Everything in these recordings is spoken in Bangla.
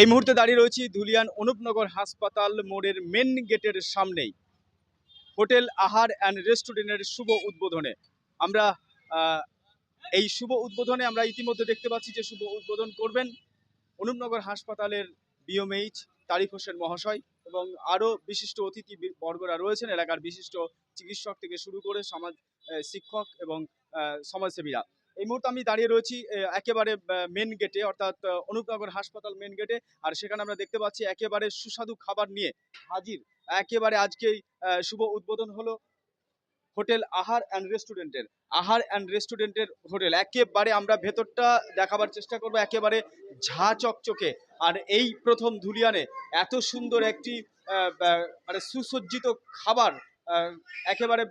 এই মুহূর্তে দাঁড়িয়ে রয়েছি ধুলিয়ান অনুপনগর হাসপাতাল মোড়ের মেন গেটের সামনেই। হোটেল, আহার অ্যান্ড রেস্টুরেন্টের শুভ উদ্বোধনে। আমরা এই শুভ উদ্বোধনে আমরা ইতিমধ্যে দেখতে পাচ্ছি যে শুভ উদ্বোধন করবেন অনুপনগর হাসপাতালের বিওমএইচ তারিফ হোসেন মহাশয় এবং আরও বিশিষ্ট অতিথি বর্গরা রয়েছেন, এলাকার বিশিষ্ট চিকিৎসক থেকে শুরু করে সমাজ শিক্ষক এবং সমাজসেবীরা। এই মুহূর্তে আমি দাঁড়িয়ে রয়েছি একেবারে মেন গেটে অর্থাৎ অনুপনগর হাসপাতাল মেন গেটে আর সেখানে আমরা দেখতে পাচ্ছি একেবারে সুস্বাদু খাবার নিয়ে হাজির। একেবারে আজকেই শুভ উদ্বোধন হলো হোটেল আহার অ্যান্ড রেস্টুরেন্টের আহার অ্যান্ড রেস্টুরেন্টের হোটেল। একেবারে আমরা ভেতরটা দেখাবার চেষ্টা করব, একেবারে ঝা চকচকে। আর এই প্রথম ধুলিয়ানে এত সুন্দর একটি মানে সুসজ্জিত খাবার একেবারে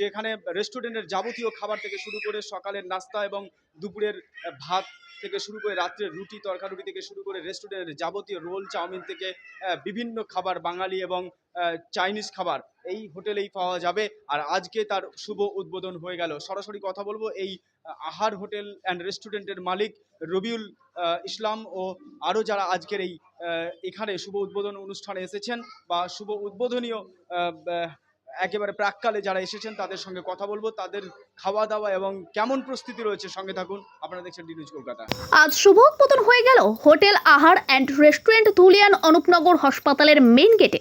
যেখানে রেস্টুরেন্টের যাবতীয় খাবার থেকে শুরু করে সকালের নাস্তা এবং দুপুরের ভাত থেকে শুরু করে রাত্রের রুটি, তরকারুটি থেকে শুরু করে রেস্টুরেন্টের যাবতীয় রোল চাউমিন থেকে বিভিন্ন খাবার বাঙালি এবং চাইনিজ খাবার এই হোটেলেই পাওয়া যাবে। আর আজকে তার শুভ উদ্বোধন হয়ে গেল। সরাসরি কথা বলব, এই আহার হোটেল অ্যান্ড রেস্টুরেন্টের মালিক রবিউল ইসলাম ও আরও যারা আজকের এই এখানে শুভ উদ্বোধন অনুষ্ঠানে এসেছেন বা শুভ উদ্বোধনীয় একেবারে প্রাককালে যারা এসেছেন, তাদের সঙ্গে কথা বলব। তাদের খাওয়া দাওয়া এবং কেমন প্রস্তুতি রয়েছে সঙ্গে থাকুন। আপনারা দেখছেন ডি নিউজ কলকাতা। আজ শুভ উদ্বোধন হয়ে গেল হোটেল আহার অ্যান্ড রেস্টুরেন্ট ধুলিয়ান অনুপনগর হাসপাতালের মেইন গেটে।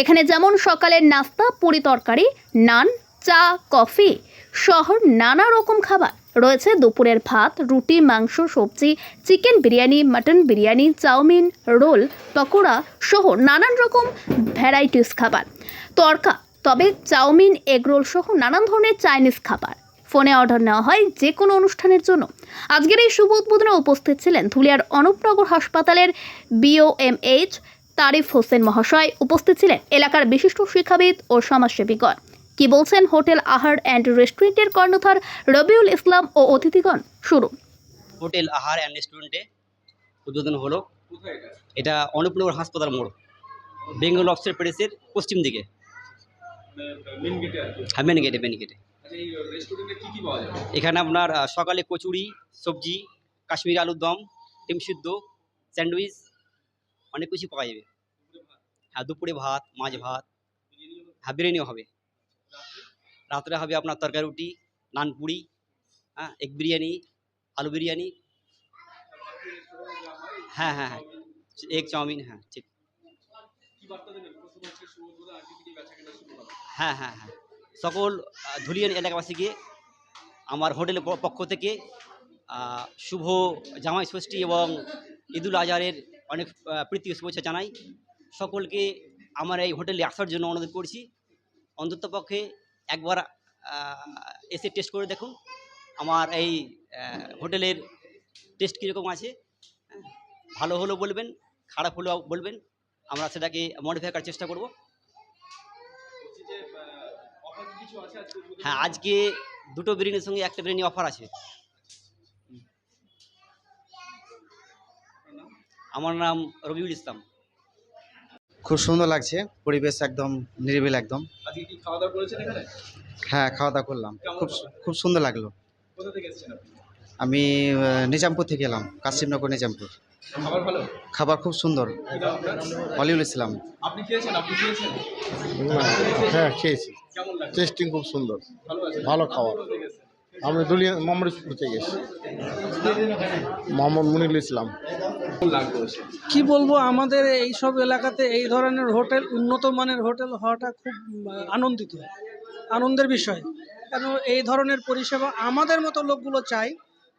এখানে যেমন সকালের নাস্তা, পুরি তরকারি, নান, চা, কফি সহ নানা রকম খাবার। রয়েছে দুপুরের ভাত, রুটি, মাংস, সবজি, chicken biryani, mutton biryani, chowmein, roll, pakora সহ নানান রকম ভ্যারাইটিস খাবার। তরকা তবে চাউমিন এগরোল সহ নানান ধরনের চাইনিজ খাবার। ফোনে অর্ডার নেওয়া হয় যে কোনো অনুষ্ঠানের জন্য। আজকের এই শুভ উদ্বোধনে উপস্থিত ছিলেন ধুলিয়ার অনুপনগর হাসপাতালের বিওএমএইচ তারিফ হোসেন মহাশয়। উপস্থিত ছিলেন এলাকার বিশিষ্ট শিক্ষাবিদ ও সমাজসেবীগণ। কি বলছেন হোটেল আহার অ্যান্ড রেস্টুরেন্টের কর্ণধার রবিউল ইসলাম ও অতিথিগণ? শুরু হোটেল আহার অ্যান্ড রেস্টুরেন্টে উদ্বোধন হলো। এটা অনুপনগর হাসপাতাল মোড়, বেঙ্গল অফিসার প্যালেসের পশ্চিম দিকে। হ্যাঁ মেন গেটে মেন গেটে এখানে আপনার সকালে কচুরি সবজি কাশ্মীরি আলুর দম ডিম সিদ্ধ স্যান্ডউইচ অনেক কিছু পাওয়া যাবে। হ্যাঁ দুপুরে ভাত মাছ ভাত হ্যাঁ বিরিয়ানিও হবে। রাত্রে হবে আপনার তরকারি রুটি নান পুরি হ্যাঁ এগ বিরিয়ানি আলু বিরিয়ানি। হ্যাঁ? হ্যাঁ হ্যাঁ এগ চাউমিন হ্যাঁ ঠিক। হ্যাঁ হ্যাঁ হ্যাঁ। সকল ধুলিয়ান এলাকাবাসীকে আমার হোটেলের পক্ষ থেকে শুভ জামাই ষষ্ঠী এবং ঈদুল আজহারের অনেক প্রীতি শুভেচ্ছা জানাই। সকলকে আমার এই হোটেলে আসার জন্য অনুরোধ করছি। অন্ততপক্ষে একবার এসে টেস্ট করে দেখুন। আমার এই হোটেলের টেস্ট কীরকম আছে। হ্যাঁ, ভালো হলেও বলবেন খারাপ হলেও বলবেন। আমরা সেটাকে মডিফাই করার চেষ্টা করব। হ্যাঁ আজকে দুটো বিরিয়ানির সঙ্গে একটা বিরিয়ানি অফার আছে। আমার নাম রবিউল ইসলাম। খুব সুন্দর লাগছে পরিবেশ একদম নিরিবিল একদম। আজকে কি খাওয়া দাওয়া করেছেন এখানে? হ্যাঁ খাওয়া দাওয়া করলাম খুব খুব সুন্দর লাগল। কোথা থেকে এসেছেন আপনি? আমি নিজামপুর থেকে এলাম কাশিমনগর নিজামপুর। খাবার খুব সুন্দর। অলিউল ইসলাম। হ্যাঁ খেয়েছি। টেস্টিং খুব সুন্দর। ভালো খাবার। আপনি কোথা থেকে এসেছেন? আমি দুলিয়া মোহাম্মদপুর থেকে এসেছি। মোহাম্মদ মুনিল ইসলাম? কি বলব আমাদের এই সব এলাকাতে এই ধরনের হোটেল উন্নত মানের হোটেল হওয়াটা খুব আনন্দিত। আনন্দের বিষয়। কেন এই ধরনের পরিষেবা আমাদের মতো লোকগুলো চাই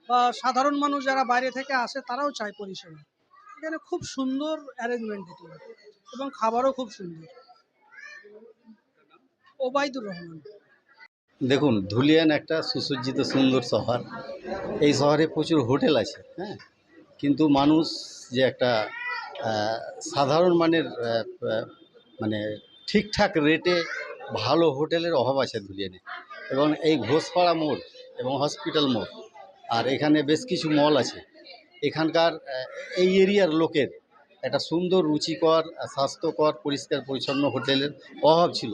বা সাধারণ মানুষ যারা বাইরে থেকে আসে তারাও চায় পরিষেবা। এখানে খুব সুন্দর অ্যারেঞ্জমেন্ট এটি এবং খাবারও খুব সুন্দর। ওবায়দুর রহমান। দেখুন, ধুলিয়ান একটা সুসজ্জিত সুন্দর শহর। এই শহরে প্রচুর হোটেল আছে হ্যাঁ? কিন্তু মানুষ যে একটা সাধারণ মানের মানে ঠিকঠাক রেটে ভালো হোটেলের অভাব আছে ধুলিয়ানে। এবং এই ঘোষপাড়া মোড় এবং হসপিটাল মোড়, আর এখানে বেশ কিছু মল আছে। এখানকার এই এরিয়ার লোকের একটা সুন্দর, রুচিকর, স্বাস্থ্যকর, পরিষ্কার, পরিচ্ছন্ন হোটেলের অভাব ছিল।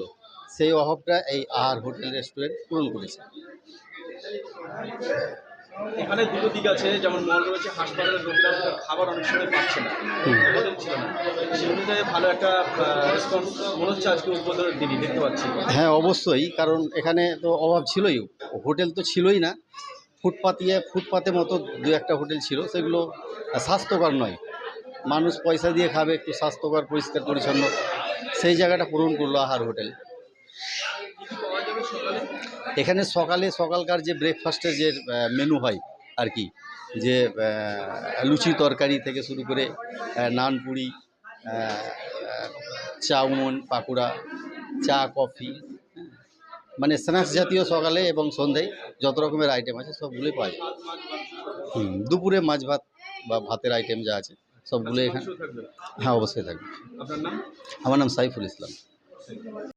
সেই অভাবটা এই আহার হোটেল রেস্টুরেন্ট পূরণ করেছে। এখানে দুটো দিক আছে যেমন মল রয়েছে হাসপাতালের রোগীরা খাবার অনেক সময় পাচ্ছে না। হোটেল ছিল না। সেই অনুযায়ী ভালো একটা রেসপন্স মনে হচ্ছে আজকে উদ্বোধনের দিনই দেখতে পাচ্ছি। হ্যাঁ অবশ্যই কারণ এখানে তো অভাব ছিলই। হোটেল তো ছিলই না। ফুটপাতিয়ে ফুটপাতে মতো দু একটা হোটেল ছিল সেগুলো স্বাস্থ্যকর নয়। মানুষ পয়সা দিয়ে খাবে একটু স্বাস্থ্যকর পরিষ্কার পরিচ্ছন্ন। সেই জায়গাটা পূরণ করল আহার হোটেল। এখানে সকালে সকালকার যে ব্রেকফাস্টের যে মেনু হয় আর কি যে লুচি তরকারি থেকে শুরু করে নান পুরি চাউমন পাকুড়া চা কফি। মানে স্ন্যাক্স জাতীয় সকালে এবং সন্ধ্যায় যত রকমের আইটেম আছে সবগুলোই পাওয়া যায়। হুম, দুপুরে মাছ ভাত বা ভাতের আইটেম যা আছে সবগুলো এখানে হ্যাঁ অবশ্যই থাকবে। আমার নাম সাইফুল ইসলাম।